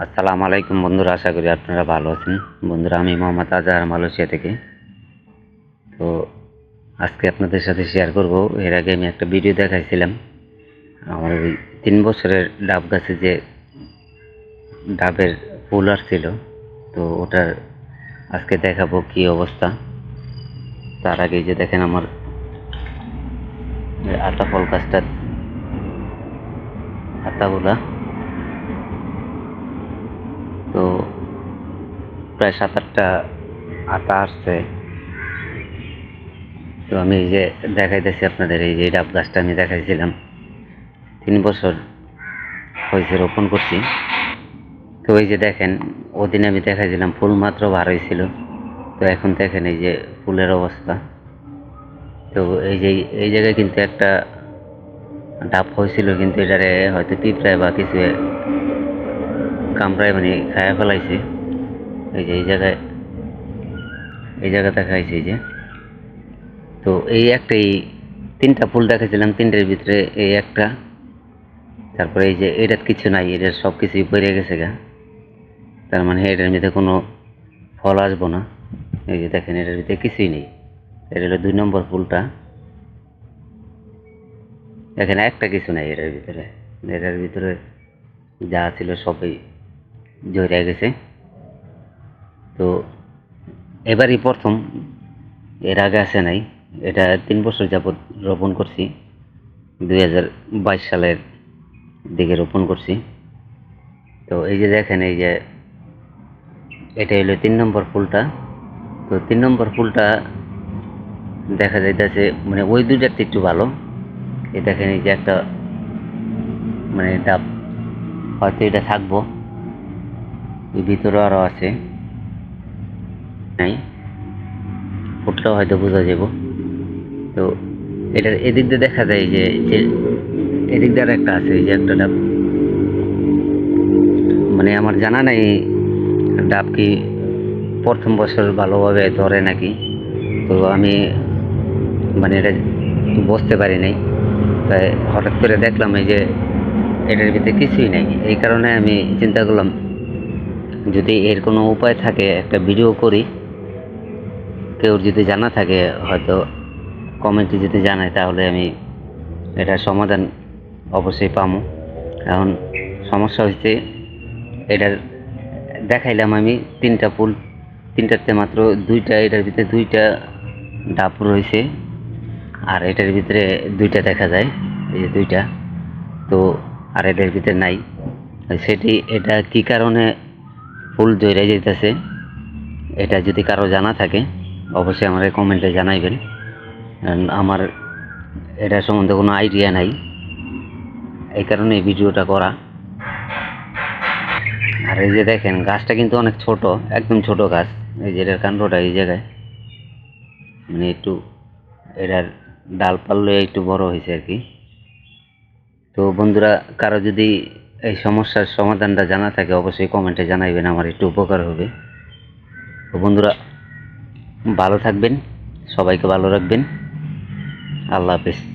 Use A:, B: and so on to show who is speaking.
A: আসসালামু আলাইকুম বন্ধুরা, আশা করি আপনারা ভালো আছেন। বন্ধুরা, আমি মোহাম্মদ আজহার মালয়েশিয়া থেকে। তো আজকে আপনাদের সাথে শেয়ার করব। এর আগে আমি একটা ভিডিও দেখাইছিলাম। আমার ওই তিন বছরের ডাব গাছে যে ডাবের ফুল আসছিল, তো ওটার আজকে দেখাবো কি অবস্থা। তার আগে যে দেখেন আমার আতা ফল গাছটার আতাগুলা। তো প্রায় সাত আটটা আটা আসছে। তো আমি এই যে দেখাইতেছি আপনাদের, এই যে ডাব গাছটা আমি দেখাইছিলাম। তিন বছর হয়েছে রোপণ করছি। তো এই যে দেখেন, ওদিন আমি দেখাইছিলাম, ফুল মাত্র বার হয়েছিল। তো এখন দেখেন এই যে ফুলের অবস্থা। তো এই যে, এই জায়গায় কিন্তু একটা ডাব হয়েছিল, কিন্তু এটারে হয়তো পিঁপড়ায় বা কিছু কামড়ায় মানে খায়া ফেলাইছে। এই যে, এই জায়গায়, এই জায়গা দেখাইছে এই যে। তো এই একটা, এই তিনটা ফুল দেখাইছিলাম, তিনটার ভিতরে এই একটা। তারপরে এই যে, এটার কিছু নাই, এটার সব কিছুই পড়ে গেছে গা। তার মানে এটার মধ্যে কোনো ফল আসব না। এই যে দেখেন, এটার ভিতরে কিছুই নেই। এটা হলো দুই নম্বর ফুলটা। দেখেন, একটা কিছু নাই এটার ভিতরে। এটার ভিতরে যা ছিল সবই জড়ে গেছে। তো এবারই প্রথম, এর আগে আসে নাই। এটা তিন বছর যাবৎ রোপণ করছি। দুই হাজার বাইশ সালের দিকে রোপণ করছি। তো এই যে দেখেন, এই যে এটা হলো তিন নম্বর ফুলটা। তো তিন নম্বর ফুলটা দেখা যাইতেছে মানে ওই দুইটার একটু ভালো। এই দেখেন, এই যে একটা মানে ডাব, হয়তো এটা থাকব। ভিতরে আরও আছে। নাই। ফুটটাও হয়তো বোঝা যাব। তো এটার এদিক দিয়ে দেখা যায় যে এদিক দিয়ে আর একটা আছে এই যে একটা ডাব। মানে আমার জানা নাই ডাব কি প্রথম বছর ভালোভাবে ধরে নাকি। তো আমি মানে এটা বসতে পারি নাই। তাই হঠাৎ করে দেখলাম এই যে এটার ভিতরে কিছুই নাই। এই কারণে আমি চিন্তা করলাম যদি এর কোনো উপায় থাকে, একটা ভিডিও করি, কেউ যদি জানা থাকে, হয়তো কমেন্টে যদি জানায়, তাহলে আমি এটার সমাধান অবশ্যই পাবো। এখন সমস্যা হচ্ছে, এটার দেখাইলাম আমি তিনটা পুল তিনটাতে মাত্র দুইটা, এটার ভিতরে দুইটা ডাব রয়েছে, আর এটার ভিতরে দুইটা দেখা যায়, এই যে দুইটা। তো আর এটার ভিতরে নাই। সেটি, এটা কি কারণে ফুল জয়রে যেতেছে এটা যদি কারও জানা থাকে, অবশ্যই আমার কমেন্টে জানাইবেন। আমার এটা সম্বন্ধে কোনো আইডিয়া নাই। এই কারণে ভিডিওটা করা। আর এই যে দেখেন, গাছটা কিন্তু অনেক ছোট, একদম ছোট গাছ। এই যে এটার কাণ্ডটা এই জায়গায়। মানে একটু এটার ডাল পাল্লে একটু বড় হয়েছে আর কি। তো বন্ধুরা, কারও যদি এই সমস্যার সমাধানটা জানা থাকে, অবশ্যই কমেন্টে জানাইবেন, আমার একটু উপকার হবে। তো বন্ধুরা, ভালো থাকবেন, সবাইকে ভালো রাখবেন। আল্লাহ হাফেজ।